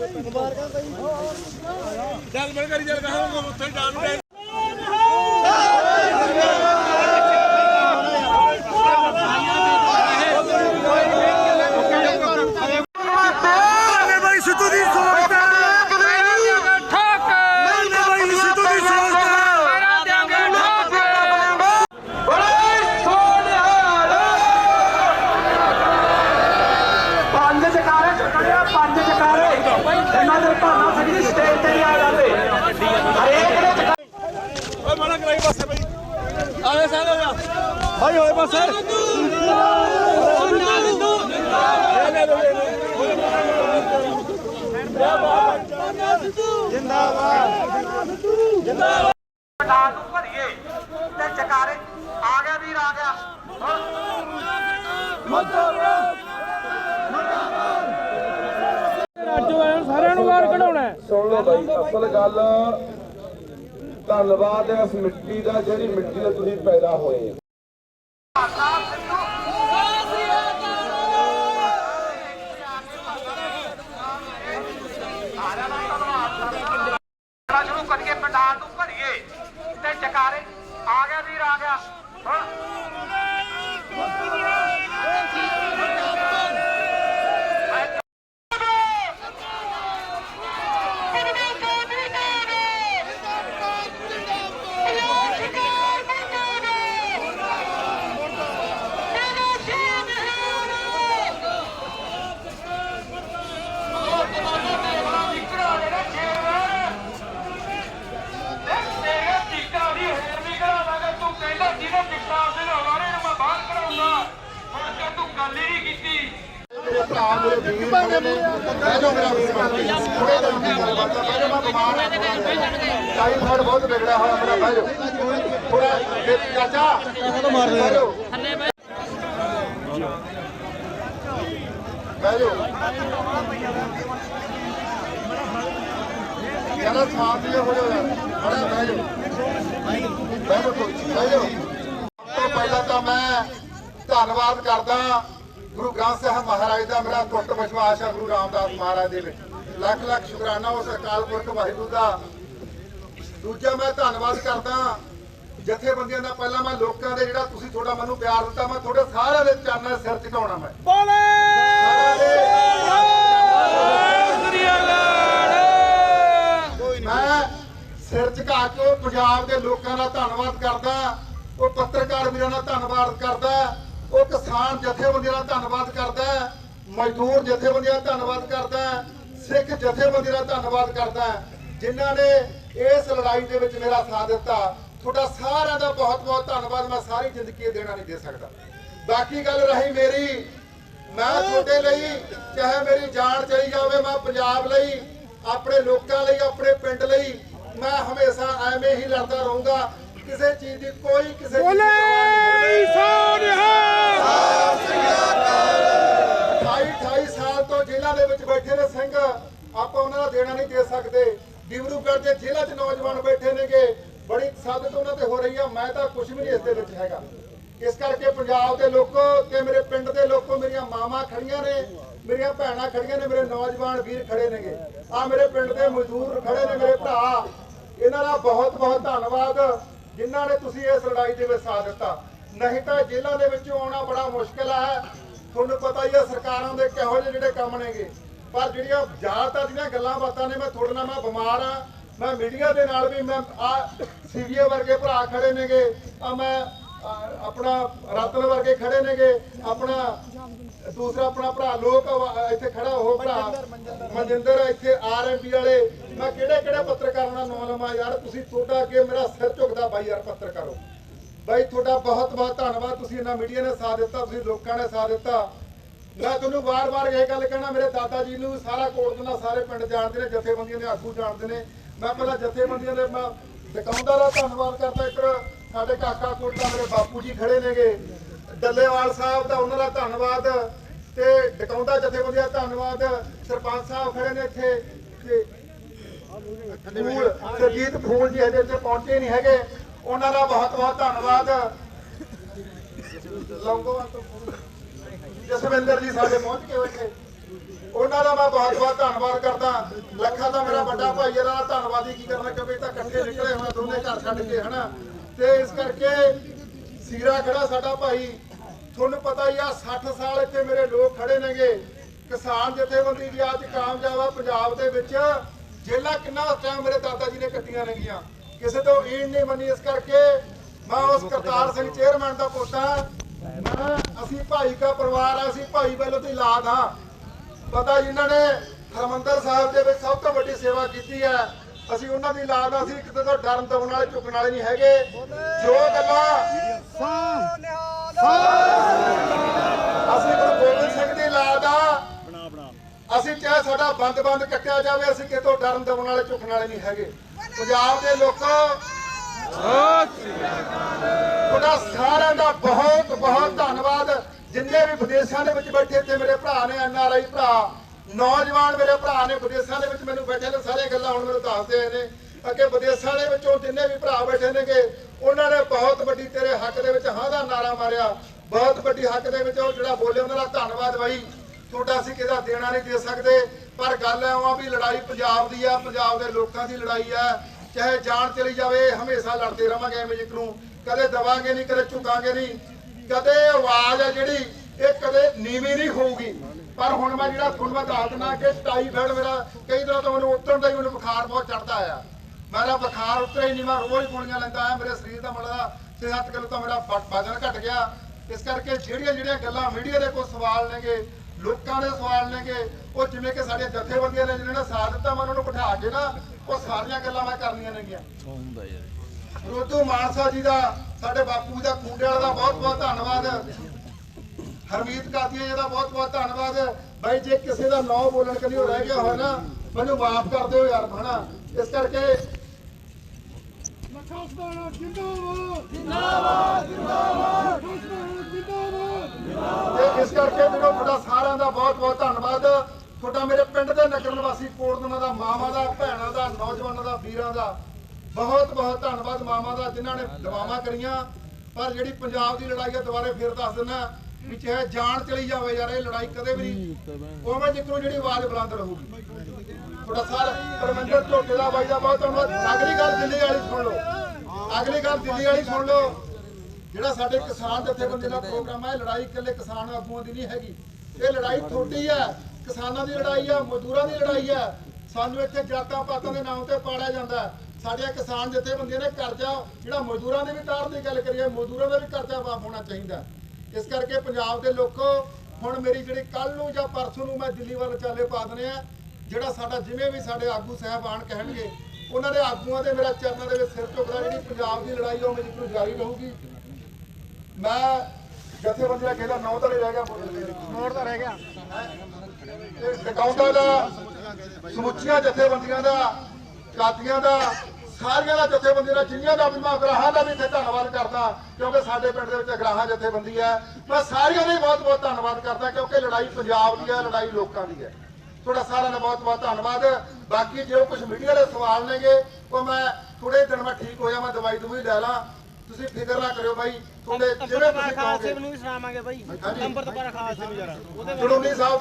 ਚੱਲ ਮੈਂ ਕਰੀ ਚੱਲ ਕਹਾਂ ਉੱਥੇ ਜਾਣ ਨੂੰ ਭਾਈ ਸਿੱਧੂ ਦੀ ਸੋਚ ਹੈ ਠਾਕ ਭਾਈ ਸਿੱਧੂ ਦੀ ਸੋਚ ਹੈ ਪੰਜ ਜਕਾਰੇ ਚੁੱਕਣਿਆ ਪੰਜ ਜਕਾਰੇ ਇਹਨਾਂ ਦੇ ਭਾਣਾ ਸਾਡੀ ਸਟੇਜ ਤੇ ਨਹੀਂ ਆ ਜਾਂਦੇ ਹਰੇਕ ਦੇ ਜਕਾਰੇ ਓਏ ਮਨਾ ਕਰਾਈ ਪਾਸੇ ਬਈ ਆਵੇ ਸਾਰੇ ਜਾ ਭਾਈ ਹੋਏ ਪਾਸੇ ਪਟਾਲ ਨੂੰ ਭਰੀਏ ਤੇ ਜਕਾਰੇ ਆ ਗਿਆ ਵੀਰ ਆ ਗਿਆ ਸੁਣ ਲਓ ਬਾਈ ਅਸਲ ਗੱਲ ਧੰਨਵਾਦ ਹੈ ਇਸ ਮਿੱਟੀ ਦਾ ਜਿਹੜੀ ਮਿੱਟੀ ਦਾ ਤੁਸੀਂ ਪੈਦਾ ਹੋਏ ਜਿਹੜਾ ਸ਼ੁਰੂ ਕਰੀਏ ਪੰਡਾਲ ਨੂੰ ਭਰੀਏ ਚਕਾਰੇ। ਆ ਗਿਆ ਵੀਰ ਆ ਗਿਆ। ਹਾਂ ਤੇਰੇ ਟਿਕਟਾਂ ਦੀ ਹੋਰ ਵੀ ਕਰਾਵਾਂਗਾ ਤੂੰ ਕਹਿੰਦਾ ਜਿਹਨੇ ਟਿਕਟਾਂ ਦੇ ਲਵਾਰੇ ਨੂੰ ਮੈਂ ਬਾਹਰ ਕਰਾਉਂਗਾ ਹੁਣ ਤੇ ਤੂੰ ਗੱਲ ਹੀ ਨਹੀਂ ਕੀਤੀ ਟਾਈਫਾਇਡ ਬਹੁਤ ਵਿਗੜਿਆ ਹੋਇਆ ਮੇਰਾ ਬਹਿ ਜਾਓ ਥੋੜਾ ਚਾਚਾ ਇਹਨਾਂ ਮਾਰ ਦੇ ਥੱਲੇ ਬਹਿ ਜਾਓ ਕਹਿੰਦਾ ਸਾਥ ਜਿਹਾ ਹੋ ਜਾਓ ਯਾਰ ਬਹਿ ਜਾਓ ਬਹਿ ਜਾਓ ਬਹਿ ਜਾਓ ਤੋਂ ਪਹਿਲਾਂ ਤਾਂ ਮੈਂ ਧੰਨਵਾਦ ਕਰਦਾ ਗੁਰੂ ਗ੍ਰੰਥ ਸਾਹਿਬ ਮਹਾਰਾਜ ਦਾ ਮੇਰਾ ਟੁੱਟ ਵਿਸ਼ਵਾਸ ਹੈ ਗੁਰੂ ਰਾਮਦਾਸ ਮਹਾਰਾਜ ਦੇ ਵਿੱਚ। ਲੱਖ ਲੱਖ ਸ਼ੁਕਰਾਨਾ ਉਸ ਅਕਾਲ ਪੁਰਖ ਵਾਹਿਗੁਰੂ ਦਾ। ਦੂਜਾ ਮੈਂ ਧੰਨਵਾਦ ਕਰਦਾ ਜਥੇਬੰਦੀਆਂ ਦਾ। ਪਹਿਲਾਂ ਮੈਂ ਲੋਕਾਂ ਦੇ ਜਿਹੜਾ ਤੁਸੀਂ ਥੋੜਾ ਮੈਨੂੰ ਪਿਆਰ ਦਿੱਤਾ ਮੈਂ ਤੁਹਾਡੇ ਸਾਰਿਆਂ ਦੇ ਚਰਨਾਂ ਸਿਰ ਝੁਕਾਉਣਾ ਮੈਂ। ਮੈਂ ਸਿਰ ਝੁਕਾ ਕੇ ਪੰਜਾਬ ਦੇ ਲੋਕਾਂ ਦਾ ਧੰਨਵਾਦ ਕਰਦਾ। ਉਹ ਪੱਤਰਕਾਰ ਵੀਰਾਂ ਦਾ ਧੰਨਵਾਦ ਕਰਦਾ। ਉਹ ਕਿਸਾਨ ਜਥੇਬੰਦੀਆਂ ਦਾ ਧੰਨਵਾਦ ਕਰਦਾ ਮਜ਼ਦੂਰ ਜਥੇਬੰਦੀਆਂ ਦਾ ਧੰਨਵਾਦ ਕਰਦਾ ਸਿੱਖ ਜਥੇਬੰਦੀਆਂ ਦਾ ਧੰਨਵਾਦ ਕਰਦਾ ਜਿਨ੍ਹਾਂ ਨੇ ਇਸ ਲੜਾਈ ਦੇ ਵਿੱਚ ਮੇਰਾ ਸਾਥ ਦਿੱਤਾ। ਤੁਹਾਡਾ ਸਾਰਿਆਂ ਦਾ ਬਹੁਤ ਬਹੁਤ ਧੰਨਵਾਦ, ਮੈਂ ਸਾਰੀ ਜ਼ਿੰਦਗੀ ਦੇਣਾ ਨਹੀਂ ਦੇ ਸਕਦਾ। ਬਾਕੀ ਗੱਲ ਰਹੀ ਮੇਰੀ, ਮੈਂ ਤੁਹਾਡੇ ਲਈ ਚਾਹੇ ਮੇਰੀ ਜਾਨ ਚਲੀ ਜਾਵੇ, ਮੈਂ ਪੰਜਾਬ ਲਈ, ਆਪਣੇ ਲੋਕਾਂ ਲਈ, ਆਪਣੇ ਪਿੰਡ ਲਈ, ਮੈਂ ਹਮੇਸ਼ਾ ਐਵੇਂ ਹੀ ਲੜਦਾ ਰਹੂੰਗਾ। ਕਿਸੇ ਚੀਜ਼ ਦੀ ਕੋਈ ਕਿਸੇ ਦੀ ਪਰਵਾਹ ਨਹੀਂ। ਅਠਾਈ 28 ਸਾਲ ਤੋਂ ਜੇਲ੍ਹਾਂ ਦੇ ਵਿੱਚ ਬੈਠੇ ਨੇ ਸਿੰਘ। ਆਪਾਂ ਉਹਨਾਂ ਦਾ ਦੇਣਾ ਨਹੀਂ ਦੇ ਸਕਦੇ। ਡਿਬਰੂਗੜ੍ਹ ਦੇ ਜੇਲ੍ਹਾਂ 'ਚ ਨੌਜਵਾਨ ਬੈਠੇ ਨੇਗੇ। ਬੜੀ ਸਾਦਤ ਉਹਨਾਂ ਤੇ ਹੋ ਰਹੀ ਆ। ਮੈਂ ਤਾਂ ਕੁਝ ਵੀ ਨਹੀਂ ਇਸ ਦੇ ਵਿੱਚ ਹੈਗਾ। ਇਸ ਕਰਕੇ ਪੰਜਾਬ ਦੇ ਲੋਕੋ ਤੇ ਮੇਰੇ ਪਿੰਡ ਦੇ ਲੋਕੋ ਮੇਰੀਆਂ ਮਾਵਾਂ ਖੜੀਆਂ ਨੇ। ਮੇਰੀਆਂ ਭੈਣਾਂ ਖੜੀਆਂ ਨੇ। ਮੇਰੇ ਨੌਜਵਾਨ ਵੀਰ ਖੜੇ ਨੇਗੇ। ਆ ਮੇਰੇ ਪਿੰਡ ਦੇ ਮਜ਼ਦੂਰ ਖੜੇ ਨੇ ਮੇਰੇ ਭਰਾ। ਇਹਨਾਂ ਦਾ ਬਹੁਤ ਬਹੁਤ ਧੰਨਵਾਦ। ਜਿਨ੍ਹਾਂ ਨੇ ਤੁਸੀਂ ਇਸ ਲੜਾਈ ਦੇ ਵਿੱਚ ਸਾਥ ਦਿੱਤਾ। ਨਹੀਂ ਤਾਂ ਜੇਲ੍ਹਾਂ ਦੇ ਵਿੱਚ ਆਉਣਾ ਬੜਾ ਮੁਸ਼ਕਲ ਹੈ ਤੁਹਾਨੂੰ ਪਤਾ ਹੀ ਹੈ ਸਰਕਾਰਾਂ ਦੇ ਕਿਹੋ ਜਿਹੇ ਜਿਹੜੇ ਕੰਮ ਨੇਗੇ। ਪਰ ਜਿਹੜੀਆਂ ਜ਼ਿਆਦਾਤਰ ਦੀਆਂ ਗੱਲਾਂ ਬਾਤਾਂ ਨੇ, ਮੈਂ ਤੁਹਾਡੇ ਨਾਲ, ਮੈਂ ਬਿਮਾਰ ਆ। ਮੈਂ ਮੀਡੀਆ ਦੇ ਨਾਲ ਵੀ ਮੈਂ ਆ ਸੀਵੀਏ ਵਰਗੇ ਭਰਾ ਖੜੇ ਨੇਗੇ। ਆ ਮੈਂ ਆਪਣਾ ਰਤਨ ਵਰਗੇ ਖੜੇ ਨੇਗੇ। ਆਪਣਾ ਦੂਸਰਾ ਆਪਣਾ ਭਰਾ ਲੋਕ ਇੱਥੇ ਖੜਾ ਉਹ ਭਰਾ। ਮਨਜਿੰਦਰ ਇੱਥੇ ਆਰਐਮਪੀ ਵਾਲੇ। ਮੈਂ ਕਿਹੜੇ ਕਿਹੜੇ ਪੱਤਰਕਾਰਾਂ ਦਾ ਨਾਮ ਲਵਾਂ ਯਾਰ ਤੁਸੀਂ ਤੁਹਾਡਾ ਅੱਗੇ ਮੇਰਾ ਸਿਰ ਝੁਕਦਾ ਬਾਈ ਯਾਰ ਪੱਤਰਕਾਰੋ ਬਾਈ ਤੁਹਾਡਾ ਬਹੁਤ ਬਹੁਤ ਧੰਨਵਾਦ। ਤੁਸੀਂ ਇਹਨਾਂ ਮੀਡੀਆ ਨੇ ਸਾਥ ਦਿੱਤਾ ਤੁਸੀਂ ਲੋਕਾਂ ਨੇ ਸਾਥ ਦਿੱਤਾ। ਮੈਂ ਤੁਹਾਨੂੰ ਵਾਰ-ਵਾਰ ਇਹ ਗੱਲ ਕਹਿਣਾ ਮੇਰੇ ਦਾਦਾ ਜੀ ਨੂੰ ਸਾਰਾ ਕੋਟ ਦਾ ਸਾਰੇ ਪਿੰਡ ਜਾਣਦੇ ਨੇ ਜਥੇਬੰਦੀਆਂ ਦੇ ਆਗੂ ਜਾਣਦੇ ਨੇ। ਮੈਂ ਪਹਿਲਾਂ ਜਥੇਬੰਦੀਆਂ ਦੇ ਮੈਂ ਦੁਕਾਨਦਾਰ ਦਾ ਧੰਨਵਾਦ ਕਰਦਾ। ਇੱਕ ਸਾਡੇ ਕਾਕਾ ਕੋਟ ਮੇਰੇ ਬਾਪੂ ਜੀ ਖੜੇ ਨੇਗੇ। ਡੱਲੇਵਾਲ ਸਾਹਿਬ ਦਾ ਉਹਨਾਂ ਦਾ ਧੰਨਵਾਦ ਤੇ ਡਕਾਉਂਦਾ ਜਥੇਬੰਦੀਆਂ ਦਾ ਧੰਨਵਾਦ। ਸਰਪੰਚ ਸਾਹਿਬ ਖੜੇ ਨੇ ਇੱਥੇ ਤੇ ਫੂਲ, ਸਰਜੀਤ ਫੂਲ ਜੀ ਹਜੇ ਇੱਥੇ ਪਹੁੰਚੇ ਨਹੀਂ ਹੈਗੇ। ਉਹਨਾਂ ਦਾ ਬਹੁਤ ਬਹੁਤ ਧੰਨਵਾਦ। ਲੌਂਗੋਵਾਲ ਤੋਂ ਜਸਵਿੰਦਰ ਜੀ ਸਾਡੇ ਪਹੁੰਚ ਕੇ ਬੈਠੇ ਉਹਨਾਂ ਦਾ ਮੈਂ ਬਹੁਤ ਬਹੁਤ ਧੰਨਵਾਦ ਕਰਦਾ। ਲੱਖਾ ਦਾ ਮੇਰਾ ਵੱਡਾ ਭਾਈ ਇਹਦਾ ਦਾ ਧੰਨਵਾਦੀ ਕੀ ਕਰਨਾ, ਕਿਉਂਕਿ ਤਾਂ ਇਕੱਠੇ ਨਿਕਲੇ ਹੋਏ ਦੋਨੇ ਘਰ ਛੱਡ ਕੇ, ਹਨਾ? ਤੇ ਇਸ ਕਰਕੇ ਸੀਰਾ ਖੜਾ ਸਾਡਾ ਭਾਈ। ਤੁਹਾਨੂੰ ਪਤਾ ਹੀ ਆ 60 ਸਾਲ ਇੱਥੇ ਮੇਰੇ ਲੋਕ ਖੜੇ ਨੇਗੇ। ਕਿਸਾਨ ਜਥੇਬੰਦੀ ਦੀ ਅੱਜ ਕਾਮਯਾਬ ਆ ਪੰਜਾਬ ਦੇ ਵਿੱਚ। ਜੇਲਾ ਕਿੰਨਾ ਟਾਈਮ ਮੇਰੇ ਦਾਦਾ ਜੀ ਨੇ ਕੱਟੀਆਂ ਨੇਗੀਆਂ। ਕਿਸੇ ਤੋਂ ਈਣ ਨਹੀਂ ਮੰਨੀ ਇਸ ਕਰਕੇ ਮੈਂ ਉਸ ਕਰਤਾਰ ਸਿੰਘ ਚੇਅਰਮੈਨ ਦਾ ਪੋਤਾ ਮੈਂ ਅਸੀਂ ਭਾਈ ਦਾ ਪਰਿਵਾਰ ਆ, ਅਸੀਂ ਭਾਈ ਵੱਲੋਂ ਦੀ ਲਾਦ ਹਾਂ ਪਤਾ ਜਿਨ੍ਹਾਂ ਨੇ ਹਰਮੰਦਰ ਸਾਹਿਬ ਦੇ ਵਿੱਚ ਸਭ ਤੋਂ ਵੱਡੀ ਸੇਵਾ ਕੀਤੀ ਹੈ ਅਸੀਂ ਉਹਨਾਂ ਦੀ ਔਲਾਦ ਆ, ਅਸੀਂ ਕਿਤੇ ਤੋਂ ਡਰਨ ਦਬਣ ਵਾਲੇ ਝੁਕਣ ਵਾਲੇ ਨਹੀਂ ਹੈਗੇ। ਜੋ ਗੱਲਾਂ ਅਸੀਂ ਗੁਰੂ ਗੋਬਿੰਦ ਸਿੰਘ ਦੀ ਔਲਾਦ ਆ, ਅਸੀਂ ਚਾਹੇ ਸਾਡਾ ਬੰਦ ਬੰਦ ਕੱਟਿਆ ਜਾਵੇ, ਅਸੀਂ ਕਿਤੋਂ ਡਰਨ ਦਬਣ ਵਾਲੇ ਝੁਕਣ ਵਾਲੇ ਨਹੀਂ ਹੈਗੇ। ਪੰਜਾਬ ਦੇ ਲੋਕੋ, ਤੁਹਾਡਾ ਸਾਰਿਆਂ ਦਾ ਬਹੁਤ ਬਹੁਤ ਧੰਨਵਾਦ। ਜਿੰਨੇ ਵੀ ਵਿਦੇਸ਼ਾਂ ਦੇ ਵਿੱਚ ਬੈਠੇ ਤੇ ਮੇਰੇ ਭਰਾ ਨੇ, ਐਨ ਆਰ ਆਈ ਭਰਾ ਨੌਜਵਾਨ ਮੇਰੇ ਭਰਾ ਨੇ ਵਿਦੇਸ਼ਾਂ ਦੇ ਵਿੱਚ ਮੈਨੂੰ ਬੈਠੇ ਨੇ ਸਾਰੇ ਗੱਲਾਂ ਹੁਣ ਮੈਨੂੰ ਦੱਸਦੇ ਆਏ ਨੇ ਅੱਗੇ ਵਿਦੇਸ਼ਾਂ ਦੇ ਵਿੱਚੋਂ ਜਿੰਨੇ ਵੀ ਭਰਾ ਬੈਠੇ ਨੇਗੇ, ਉਹਨਾਂ ਨੇ ਬਹੁਤ ਵੱਡੀ ਤੇਰੇ ਹੱਕ ਦੇ ਵਿੱਚ ਹਾਂ ਦਾ ਨਾਰਾ ਮਾਰਿਆ। ਬਹੁਤ ਵੱਡੀ ਹੱਕ ਦੇ ਵਿੱਚ ਉਹ ਜਿਹੜਾ ਬੋਲੇ, ਉਹਨਾਂ ਦਾ ਧੰਨਵਾਦ ਬਾਈ। ਤੁਹਾਡਾ ਅਸੀਂ ਕਿਹਦਾ ਦੇਣਾ ਨਹੀਂ ਦੇ ਸਕਦੇ, ਪਰ ਗੱਲ ਐ ਆ ਵੀ ਲੜਾਈ ਪੰਜਾਬ ਦੀ ਆ, ਪੰਜਾਬ ਦੇ ਲੋਕਾਂ ਦੀ ਲੜਾਈ ਆ। ਚਾਹੇ ਜਾਨ ਚਲੀ ਜਾਵੇ, ਹਮੇਸ਼ਾ ਲੜਦੇ ਰਵਾਂਗੇ ਐਵੇਂ ਜਿਕ ਨੂੰ ਕਦੇ ਦਵਾਂਗੇ ਨਹੀਂ, ਕਦੇ ਝੁਕਾਂਗੇ ਨਹੀਂ। ਕਦੇ ਆਵਾਜ਼ ਆ ਜਿਹੜੀ, ਇਹ ਕਦੇ ਨੀਵੀਂ ਨਹੀਂ ਹੋਊਗੀ। ਪਰ ਹੁਣ ਮੈਂ ਜਿਹੜਾ ਤੁਹਾਨੂੰ ਮੈਂ ਦੱਸ ਦਿੰਦਾ ਕਿ ਟਾਈਫਾਇਡ ਮੇਰਾ ਕਈ ਦਿਨਾਂ ਤੋਂ ਮੈਨੂੰ ਉਤਰਨ ਦਾ ਹੀ ਮੈਨੂੰ ਬੁਖਾਰ ਬਹੁਤ ਚੜਦਾ ਆ। ਮੇਰਾ ਬੁਖਾਰ ਉਤਰਿਆ ਹੀ ਨਹੀਂ ਮੈਂ ਰੋਜ਼ ਗੋਲੀਆਂ ਲੈਂਦਾ ਆ ਮੇਰੇ ਸਰੀਰ ਦਾ ਮਤਲਬ 6-7 ਕਿਲੋ ਤਾਂ ਮੇਰਾ ਵਜ਼ਨ ਘਟ ਗਿਆ। ਇਸ ਕਰਕੇ ਜਿਹੜੀਆਂ ਜਿਹੜੀਆਂ ਗੱਲਾਂ ਮੀਡੀਆ ਦੇ ਕੋਲ ਸਵਾਲ ਨੇਗੇ ਲੋਕਾਂ ਦੇ ਸਵਾਲ ਨੇਗੇ ਉਹ ਜਿਵੇਂ ਕਿ ਸਾਡੇ ਜਥੇਬੰਦੀਆਂ ਨੇ ਜਿਹਨਾਂ ਨੇ ਸਾਥ ਦਿੱਤਾ ਮੈਂ ਉਹਨਾਂ ਨੂੰ ਬਿਠਾ ਕੇ ਨਾ ਉਹ ਸਾਰੀਆਂ ਗੱਲਾਂ ਮੈਂ ਕਰਨੀਆਂ ਨੇਗੀਆਂ। ਰੋਦੂ ਮਾਨਸਾ ਜੀ ਦਾ ਸਾਡੇ ਬਾਪੂ ਦਾ ਖੁੰਡੇ ਵਾਲਾ ਦਾ ਬਹੁਤ ਬਹੁਤ ਧੰਨਵਾਦ। ਹਰਮੀਤ ਕਾਦੀਆਂ ਜੀ ਦਾ ਬਹੁਤ ਬਹੁਤ ਧੰਨਵਾਦ। ਬਾਈ, ਜੇ ਕਿਸੇ ਦਾ ਨਾਂ ਬੋਲਣ ਕਦੀ ਹੋ ਰਹਿ ਗਿਆ ਹੋਇਆ ਨਾ, ਮੈਨੂੰ ਮਾਫ ਕਰ ਦਿਓ ਯਾਰ ਹਨਾ ਇਸ ਕਰਕੇ ਤੇ ਇਸ ਕਰਕੇ ਵੀਰੋ ਤੁਹਾਡਾ ਸਾਰਿਆਂ ਦਾ ਬਹੁਤ ਬਹੁਤ ਧੰਨਵਾਦ। ਤੁਹਾਡਾ ਮੇਰੇ ਪਿੰਡ ਦੇ ਨਗਰ ਨਿਵਾਸੀ ਕੋਟਦਨਾ ਦਾ, ਮਾਵਾਂ ਦਾ, ਭੈਣਾਂ ਦਾ, ਨੌਜਵਾਨਾਂ ਦਾ, ਵੀਰਾਂ ਦਾ ਬਹੁਤ ਬਹੁਤ ਧੰਨਵਾਦ ਮਾਵਾਂ ਦਾ, ਜਿਨ੍ਹਾਂ ਨੇ ਦਵਾਵਾਂ ਕਰੀਆਂ। ਪਰ ਜਿਹੜੀ ਪੰਜਾਬ ਦੀ ਲੜਾਈ ਹੈ ਦੁਬਾਰੇ ਫੇਰ ਦੱਸ ਦਿੰਦਾ। ਵੀ ਚਾਹੇ ਜਾਨ ਚਲੀ ਜਾਵੇ ਯਾਰ ਇਹ ਲੜਾਈ ਕਦੇ ਵੀ ਨਹੀਂ। ਉਵੇਂ ਜਿੱਕੂ ਜਿਹੜੀ ਆਵਾਜ਼ ਬੁਲੰਦ ਰਹੂਗੀ। ਤੁਹਾਡਾ ਸਾਰਾ ਪਰਮਿੰਦਰ ਝੋਟੇ ਦਾ ਬਾਈ ਦਾ ਬਹੁਤ ਧੰਨਵਾਦ। ਅਗਲੀ ਗੱਲ ਦਿੱਲੀ ਵਾਲੀ ਸੁਣ ਲਓ। ਅਗਲੀ ਗੱਲ ਦਿੱਲੀ ਵਾਲੀ ਸੁਣ ਲਓ। ਜਿਹੜਾ ਸਾਡੇ ਕਿਸਾਨ ਜਥੇਬੰਦੀ ਦਾ ਪ੍ਰੋਗਰਾਮ ਹੈ ਲੜਾਈ ਇਕੱਲੇ ਕਿਸਾਨ ਆਗੂਆਂ ਦੀ ਨਹੀਂ ਹੈਗੀ। ਇਹ ਲੜਾਈ ਤੁਹਾਡੀ ਹੈ। ਕਿਸਾਨਾਂ ਦੀ ਲੜਾਈ ਹੈ ਮਜ਼ਦੂਰਾਂ ਦੀ ਲੜਾਈ ਹੈ। ਸਾਨੂੰ ਇੱਥੇ ਜਾਤਾਂ ਪਾਤਾਂ ਦੇ ਨਾਮ ਤੇ ਪਾੜਿਆ ਜਾਂਦਾ। ਸਾਡੇ ਕਿਸਾਨ ਜਥੇਬੰਦੀਆਂ ਨੇ ਕਰਜ਼ਾ ਜਿਹੜਾ ਮਜ਼ਦੂਰਾਂ ਦੇ ਵੀ ਤਾਰ ਦੀ ਗੱਲ ਕਰੀਏ ਮਜ਼ਦੂਰਾਂ ਦਾ ਵੀ ਕਰਜ਼ਾ ਮਾਫ ਹੋਣਾ ਚਾਹੀਦਾ। ਇਸ ਕਰਕੇ ਪੰਜਾਬ ਦੇ ਲੋਕੋ ਹੁਣ ਮੇਰੀ ਜਿਹੜੀ ਕੱਲ ਨੂੰ ਜਾਂ ਪਰਸੋਂ ਨੂੰ ਮੈਂ ਦਿੱਲੀ ਵੱਲ ਚਾਲੇ ਪਾ ਦਨੇ ਆ ਜਿਹੜਾ ਸਾਡਾ ਜਿਵੇਂ ਵੀ ਸਾਡੇ ਆਗੂ ਸਾਹਿਬਾਨ ਕਹਿਣਗੇ ਉਹਨਾਂ ਦੇ ਆਗੂਆਂ ਦੇ ਮੇਰਾ ਚਰਨਾਂ ਦੇ ਵਿੱਚ ਸਿਰ ਝੁਕਦਾ ਜਿਹੜੀ ਪੰਜਾਬ ਦੀ ਲੜਾਈ ਉਹ ਮੇਰੀ ਕੋਈ ਜਾਰੀ ਰਹੂਗੀ। ਮੈਂ ਜਥੇਬੰਦੀਆਂ ਕਹਿੰਦਾ ਨੌ ਤਾਂ ਰਹਿ ਗਿਆ। ਨੌ ਤਾਂ ਰਹਿ ਗਿਆ। ਟਿਕਾਉਂਦਾ ਦਾ ਸਮੁੱਚੀਆਂ ਜਥੇਬੰਦੀਆਂ ਦਾ ਕਾਦੀਆਂ ਦਾ ਸਾਰੀਆਂ ਦਾ ਜਥੇਬੰਦੀਆਂ ਦਾ ਜਿੰਨੀਆਂ ਦਾ ਵੀ ਮੈਂ ਅਗਰਾਹਾਂ ਦਾ ਵੀ ਇੱਥੇ ਧੰਨਵਾਦ ਕਰਦਾ ਕਿਉਂਕਿ ਸਾਡੇ ਪਿੰਡ ਦੇ ਵਿੱਚ ਅਗਰਾਹਾਂ ਜਥੇਬੰਦੀ ਹੈ। ਮੈਂ ਸਾਰੀਆਂ ਦਾ ਹੀ ਬਹੁਤ ਬਹੁਤ ਧੰਨਵਾਦ ਕਰਦਾ ਕਿਉਂਕਿ ਲੜਾਈ ਪੰਜਾਬ ਦੀ ਹੈ ਲੜਾਈ ਲੋਕਾਂ ਦੀ ਹੈ। ਤੁਹਾਡਾ ਸਾਰਿਆਂ ਦਾ ਬਹੁਤ ਬਹੁਤ ਧੰਨਵਾਦ। ਬਾਕੀ ਜੋ ਕੁਝ ਮੀਡੀਆ ਦੇ ਸਵਾਲ ਨੇਗੇ ਉਹ ਮੈਂ ਥੋੜੇ ਦਿਨ ਮੈਂ ਠੀਕ ਹੋਇਆ ਮੈਂ ਦਵਾਈ ਦਵਾਈ ਲੈ ਲਾਂ। ਤੁਸੀਂ ਫਿਕਰ ਨਾ ਕਰਿਓ ਬਾਈ ਤੁਹਾਡੇ ਜਿਵੇਂ ਤੁਸੀਂ ਕਹੋਗੇ। ਨੂੰ ਵੀ ਸੁਣਾਵਾਂਗੇ ਬਾਈ। ਹਾਂਜੀ। ਅੰਮ੍ਰਿਤਪਾਲ ਖਾਲਸੇ ਨੂੰ ਜਰਾ। ਉਹਦੇ ਚੜੂਨੀ ਸਾਹਿਬ